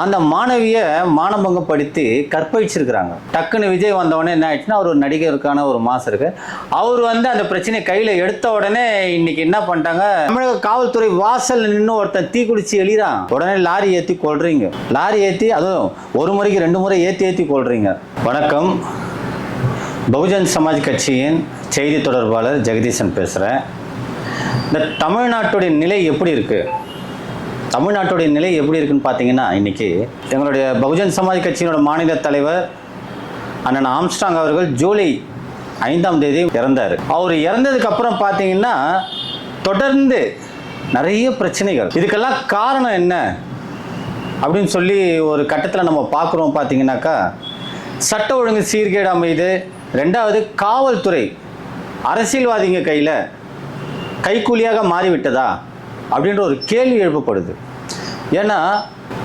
அந்த மாணவிய மானபங்கப்படுத்தி கற்பழிச்சிருக்கிறாங்க. டக்குன்னு விஜய் வந்தவொடனே என்ன ஆயிடுச்சுன்னா அவர் ஒரு நடிகருக்கான ஒரு மாசம் இருக்கு. அவர் வந்து அந்த பிரச்சனையை கையில எடுத்த உடனே இன்னைக்கு என்ன பண்ணிட்டாங்க தமிழக காவல்துறை வாசல் நின்று ஒருத்தன் தீ குடிச்சு உடனே லாரி ஏத்தி கொள்றீங்க லாரி ஏத்தி அதுவும் ஒரு முறைக்கு ரெண்டு முறை ஏத்தி ஏத்தி கொள்றீங்க வணக்கம். பகுஜன் சமாஜ் கட்சியின் செய்தி தொடர்பாளர் ஜெகதீசன் பேசுகிறேன் இந்த தமிழ்நாட்டுடைய நிலை எப்படி இருக்குது தமிழ்நாட்டுடைய நிலை எப்படி இருக்குன்னு பார்த்தீங்கன்னா இன்னைக்கு எங்களுடைய பகுஜன் சமாஜ் கட்சியினோட மாநில தலைவர் அண்ணன் ஆம்ஸ்டாங் அவர்கள் ஜூலை ஐந்தாம் தேதி இறந்தார். அவர் இறந்ததுக்கு அப்புறம் பார்த்தீங்கன்னா தொடர்ந்து நிறைய பிரச்சனைகள். இதுக்கெல்லாம் காரணம் என்ன? அப்படின்னு சொல்லி ஒரு கட்டத்தில் நம்ம பார்க்குறோம் பார்த்தீங்கன்னாக்கா சட்ட ஒழுங்கு சீர்கேடு அமைது. ரெண்டாவது காவல்துறை அரசியல்வாதிங்க கையில் கைக்கூலியாக மாறிவிட்டதா? அப்படின்ற ஒரு கேள்வி எழுப்பப்படுது. ஏன்னா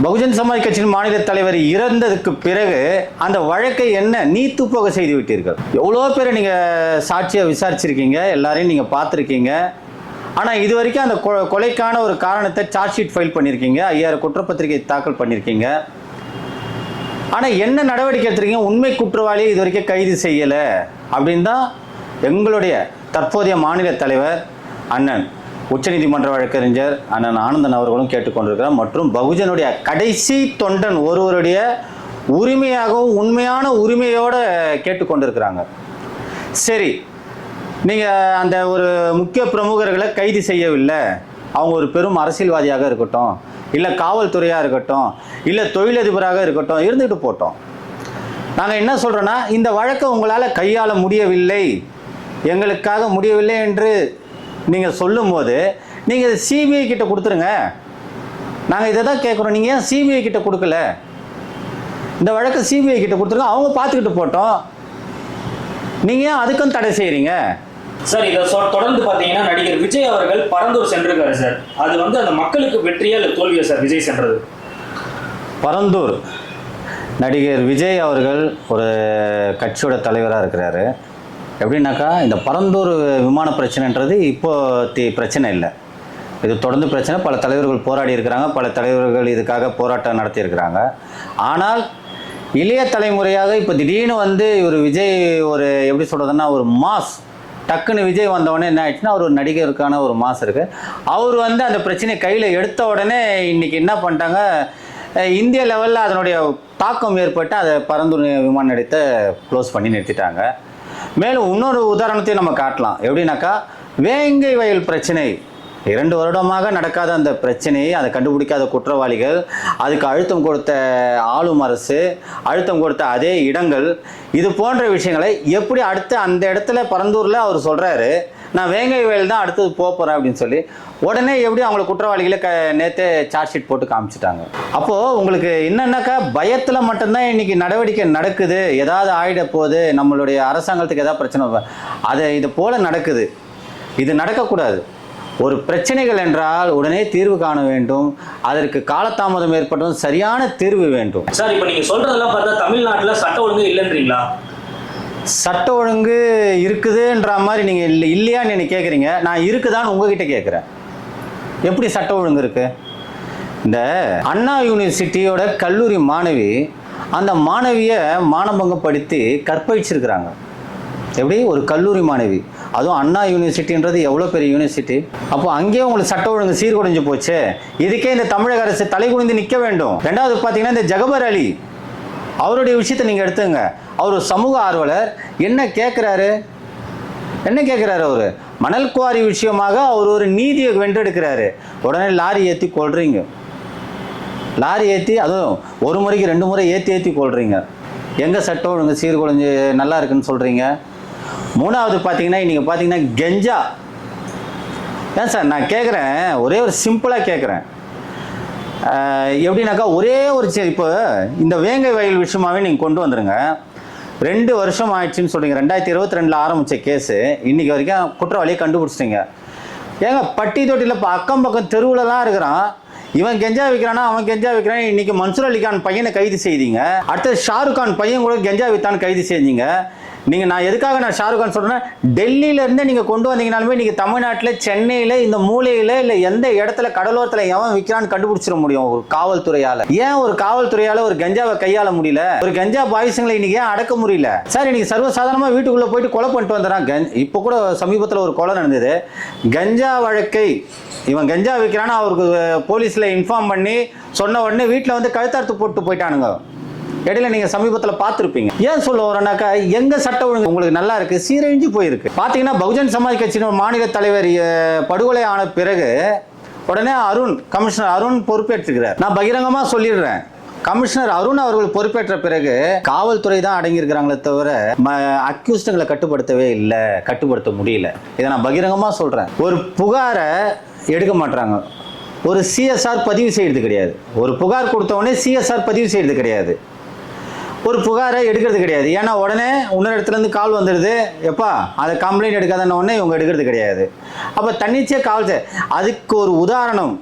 பகுஜன் சமாஜ் கட்சியின் மாநில தலைவர் இறந்ததுக்கு பிறகு அந்த வழக்கை என்ன நீத்துப்போக செய்து விட்டீர்கள். எவ்வளோ பேரை நீங்கள் சாட்சியாக விசாரிச்சிருக்கீங்க எல்லாரையும் நீங்கள் பார்த்துருக்கீங்க. ஆனால் இது வரைக்கும் அந்த கொ கொலைக்கான ஒரு காரணத்தை சார்ஜ் ஷீட் ஃபைல் பண்ணியிருக்கீங்க ஐயாயிரம் குற்றப்பத்திரிகை தாக்கல் பண்ணியிருக்கீங்க ஆனால் என்ன நடவடிக்கை எடுத்துருக்கீங்க? உண்மை குற்றவாளியை இது வரைக்கும் கைது செய்யலை. அப்படின்னு தான் எங்களுடைய தற்போதைய மாநில தலைவர் அண்ணன் உச்சநீதிமன்ற வழக்கறிஞர் அண்ணன் ஆனந்தன் அவர்களும் கேட்டுக்கொண்டிருக்கிறார். மற்றும் பகுஜனுடைய கடைசி தொண்டன் ஒருவருடைய உரிமையாகவும் உண்மையான உரிமையோடு கேட்டுக்கொண்டிருக்கிறாங்க. சரி நீங்கள் அந்த ஒரு முக்கிய பிரமுகர்களை கைது செய்யவில்லை. அவங்க ஒரு பெரும் அரசியல்வாதியாக இருக்கட்டும் இல்லை காவல்துறையாக இருக்கட்டும் இல்லை தொழிலதிபராக இருக்கட்டும் இருந்துட்டு போட்டோம். நாங்கள் என்ன சொல்கிறோன்னா இந்த வழக்கை உங்களால் கையாள முடியவில்லை. எங்களுக்காக முடியவில்லை என்று நீங்கள் சொல்லும்போது நீங்கள் இதை சிபிஐ கிட்ட கொடுத்துருங்க. நாங்கள் இதை தான் கேட்குறோம். நீங்கள் ஏன் சிபிஐ கிட்ட கொடுக்கல? இந்த வழக்கை சிபிஐ கிட்ட கொடுத்துருங்க. அவங்க பார்த்துக்கிட்டு போட்டோம். நீங்கள் ஏன் அதுக்கும் தடை செய்கிறீங்க சார் இதை தொடர்ந்து பார்த்தீங்கன்னா நடிகர் விஜய் அவர்கள் பரந்தூர் சென்றிருக்காரு சார். அது வந்து அந்த மக்களுக்கு வெற்றியா இல்லை தோல்வியா சார் விஜய் சென்றது? பரந்தூர் நடிகர் விஜய் அவர்கள் ஒரு கட்சியோட தலைவராக இருக்கிறாரு. எப்படின்னாக்கா இந்த பரந்தூர் விமான பிரச்சனைன்றது இப்போ தி- பிரச்சனை இல்லை. இது தொடர்ந்து பிரச்சனை. பல தலைவர்கள் போராடி இருக்கிறாங்க. பல தலைவர்கள் இதுக்காக போராட்டம் நடத்தியிருக்கிறாங்க ஆனால் இளைய தலைமுறையாக இப்போ திடீர்னு வந்து ஒரு விஜய் ஒரு எப்படி சொல்கிறதுன்னா ஒரு மாஸ். டக்குன்னு விஜய் வந்தவொடனே என்ன ஆயிடுச்சுன்னா அவர் ஒரு நடிகருக்கான ஒரு மாஸ் இருக்குது அவர் வந்து அந்த பிரச்சனையை கையில் எடுத்த உடனே இன்னைக்கு என்ன பண்ணிட்டாங்க இந்திய லெவலில் அதனுடைய தாக்கம் ஏற்பட்டு அதை பரந்தூர் விமான நிலையத்தை க்ளோஸ் பண்ணி நிறுத்திட்டாங்க. மேலும் இன்னொரு உதாரணத்தையும் நம்ம காட்டலாம். எப்படின்னாக்கா வேங்கை வயல் பிரச்சனை. இரண்டு வருடமாக நடக்காத அந்த பிரச்சனையை அதை கண்டுபிடிக்காத குற்றவாளிகள் அதுக்கு அழுத்தம் கொடுத்த ஆளும் அரசு அழுத்தம் கொடுத்த அதே இடங்கள் இது போன்ற விஷயங்களை எப்படி அடுத்து அந்த இடத்துல பரந்தூரில் அவர் சொல்கிறாரு நான் வேங்கை வயல் தான் அடுத்தது போக போகிறேன் அப்படின்னு சொல்லி உடனே எப்படி அவங்கள குற்றவாளிகளை க நேற்றே சார்ஜ் ஷீட் போட்டு காமிச்சிட்டாங்க. அப்போது உங்களுக்கு என்னென்னாக்கா பயத்தில் மட்டும்தான் இன்னைக்கு நடவடிக்கை நடக்குது. ஏதாவது ஆகிட போகுது. நம்மளுடைய அரசாங்கத்துக்கு எதாவது பிரச்சனை வ- அது இது போல் நடக்குது. இது நடக்கக்கூடாது. ஒரு பிரச்சனைகள் என்றால் உடனே தீர்வு காண வேண்டும். அதற்கு காலதாமதம் ஏற்பட்டும் சரியான தீர்வு வேண்டும். சார் இப்போ நீங்கள் சொல்கிறதெல்லாம் பார்த்தா தமிழ்நாட்டில் சட்ட ஒழுங்கு இல்லைன்றீங்களா? சட்ட ஒழுங்கு இருக்குதுன்ற மாதிரி நீங்கள் இல்லை இல்லையான்னு என்னை கேட்குறீங்க நான் இருக்குதான்னு உங்ககிட்ட கேட்குறேன் எப்படி சட்ட ஒழுங்கு இருக்கு? இந்த அண்ணா யூனிவர்சிட்டியோட கல்லூரி மாணவி அந்த மாணவியை மானபங்கப்படுத்தி கற்பழிச்சிருக்கிறாங்க. எப்படி? ஒரு கல்லூரி மாணவி. அதுவும் அண்ணா யூனிவர்சிட்டின்றது எவ்வளோ பெரிய யூனிவர்சிட்டி? அப்போ அங்கேயே உங்களுக்கு சட்ட ஒழுங்கு சீர்குலைஞ்சு போச்சு. இதுக்கே இந்த தமிழக அரசு தலை குனிந்து நிற்க வேண்டும். ரெண்டாவது பார்த்தீங்கன்னா இந்த ஜகபர் அலி அவருடைய விஷயத்தை நீங்கள் எடுத்துங்க. அவர் சமூக ஆர்வலர். என்ன கேட்குறாரு என்ன கேட்குறாரு அவர்? மணல் குவாரி விஷயமாக அவர் ஒரு நீதியை வென்றெடுக்கிறாரு. உடனே லாரி ஏற்றி கொள்றீங்க லாரி ஏற்றி அதுவும் ஒரு முறைக்கு ரெண்டு முறை ஏற்றி ஏற்றி கொள்றீங்க எங்கே சட்டம் ஒழுங்கு சீர்குலைஞ்சு நல்லா இருக்குன்னு சொல்கிறீங்க மூணாவது பார்த்தீங்கன்னா நீங்கள் பார்த்தீங்கன்னா கெஞ்சா. ஏன் சார் நான் கேட்குறேன் ஒரே ஒரு சிம்பிளாக கேட்குறேன் எப்படின்னாக்கா ஒரே ஒரு சி- இப்போ இந்த வேங்கை வயல் விஷயமாவே நீங்கள் கொண்டு வந்துருங்க. ரெண்டு வருஷம் ஆயிடுச்சுன்னு சொல்றீங்க. ரெண்டாயிரத்தி இருபத்தி ரெண்டில் ஆரம்பித்த கேஸு இன்னைக்கு வரைக்கும் குற்றவாளியை கண்டுபிடிச்சிட்டீங்க. ஏங்க பட்டி தொட்டியில் இப்போ அக்கம் பக்கம் தெருவுலலாம் இருக்கிறான். இவன் கெஞ்சா விற்கிறானா அவன் கெஞ்சா விற்கிறான் இன்னைக்கு மன்சூர் அலிகான் பையனை கைது செய்தீங்க. அடுத்தது ஷாருக் கான் பையன் கூட கெஞ்சா வித்தான்னு கைது செஞ்சீங்க. நீங்க நான் எதுக்காக நான் ஷாருக் கான் சொல்றேன்னா டெல்லியில இருந்து நீங்க கொண்டு வந்தீங்கனாலுமே நீங்க தமிழ்நாட்டில் சென்னையில இந்த மூலையில இல்ல எந்த இடத்துல கடலோரத்துல எவன் விற்கிறான்னு கண்டுபிடிச்சிட முடியும் ஒரு காவல்துறையால. ஏன் ஒரு காவல்துறையால ஒரு கஞ்சாவை கையாள முடியல? ஒரு கஞ்சா பாய்ஸுங்களை இன்னைக்கு ஏன் அடக்க முடியல? சார் இன்னைக்கு சர்வசாதாரணமா வீட்டுக்குள்ள போயிட்டு கொலை பண்ணிட்டு வந்துடுறான் கஞ் இப்போ கூட சமீபத்தில் ஒரு கொலை நடந்தது. கஞ்சா வழக்கை இவன் கஞ்சா விற்கிறான்னு அவருக்கு போலீஸ்ல இன்ஃபார்ம் பண்ணி சொன்ன உடனே வீட்டில் வந்து கழுத்தார்த்து போட்டு போயிட்டானுங்க. இடையில நீங்க சமீபத்துல பார்த்துருப்பீங்க. ஏன் சொல்ல வரேன்னாக்கா எங்க சட்ட ஒழுங்கு உங்களுக்கு நல்லா இருக்கு சீரழிஞ்சு போயிருக்கு. பாத்தீங்கன்னா பகுஜன் சமாஜ் கட்சியின் மாநில தலைவர் படுகொலை ஆன பிறகு உடனே அருண் கமிஷனர் அருண் பொறுப்பேற்றுக்கிறார் நான் பகிரங்கமா சொல்லிடுறேன். கமிஷனர் அருண் அவர்கள் பொறுப்பேற்ற பிறகு காவல்துறை தான் அடங்கியிருக்கிறாங்களே தவிர அக்யூஸ்டுங்களை கட்டுப்படுத்தவே இல்லை கட்டுப்படுத்த முடியல. இதை நான் பகிரங்கமாக சொல்கிறேன் ஒரு புகாரை எடுக்க மாட்டாங்க ஒரு சிஎஸ்ஆர் பதிவு செய்யறது கிடையாது. ஒரு புகார் கொடுத்தவொடனே சிஎஸ்ஆர் பதிவு செய்யறது கிடையாது. ஒரு புகாரை எடுக்கிறது கிடையாது. ஏன்னா உடனே இன்னொரு இடத்துலேருந்து கால் வந்துடுது எப்பா அதை கம்ப்ளைண்ட் எடுக்காதன்ன உடனே இவங்க எடுக்கிறது கிடையாது. அப்போ தன்னிச்சையாக காவல் செய்- அதுக்கு ஒரு உதாரணம்.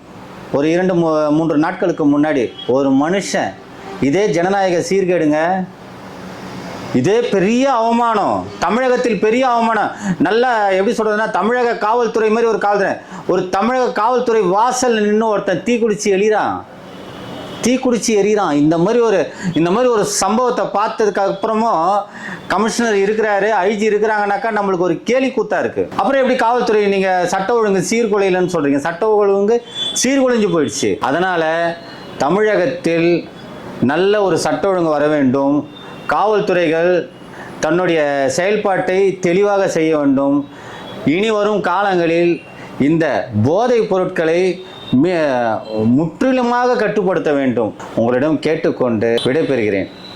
ஒரு இரண்டு மூன்று நாட்களுக்கு முன்னாடி ஒரு மனுஷன் இதே ஜனநாயக சீர்கேடுங்க. இதே பெரிய அவமானம். தமிழகத்தில் பெரிய அவமானம். நல்லா எப்படி சொல்கிறதுனா தமிழக காவல்துறை மாதிரி ஒரு காவல்துறை. ஒரு தமிழக காவல்துறை வாசல் நின்று ஒருத்தன் தீக்குடிச்சு எழுதான் தீக்குடிச்சு எறிகிறான் இந்த மாதிரி ஒரு இந்த மாதிரி ஒரு சம்பவத்தை பார்த்ததுக்கு அப்புறமும் கமிஷனர் இருக்கிறாரு ஐஜி இருக்கிறாங்கனாக்கா நம்மளுக்கு ஒரு கேலி கூத்தா இருக்கு. அப்புறம் எப்படி காவல்துறை நீங்க சட்ட ஒழுங்கு சீர்குலையிலன்னு சொல்றீங்க? சட்ட ஒழுங்கு சீர்குலைஞ்சு போயிடுச்சு. அதனால தமிழகத்தில் நல்ல ஒரு சட்ட ஒழுங்கு வர வேண்டும். காவல்துறைகள் தன்னுடைய செயல்பாட்டை தெளிவாக செய்ய வேண்டும். இனி வரும் காலங்களில் இந்த போதைப் பொருட்களை முற்றிலுமாக கட்டுப்படுத்த வேண்டும். உங்களிடம் கேட்டுக்கொண்டு விடைபெறுகிறேன்.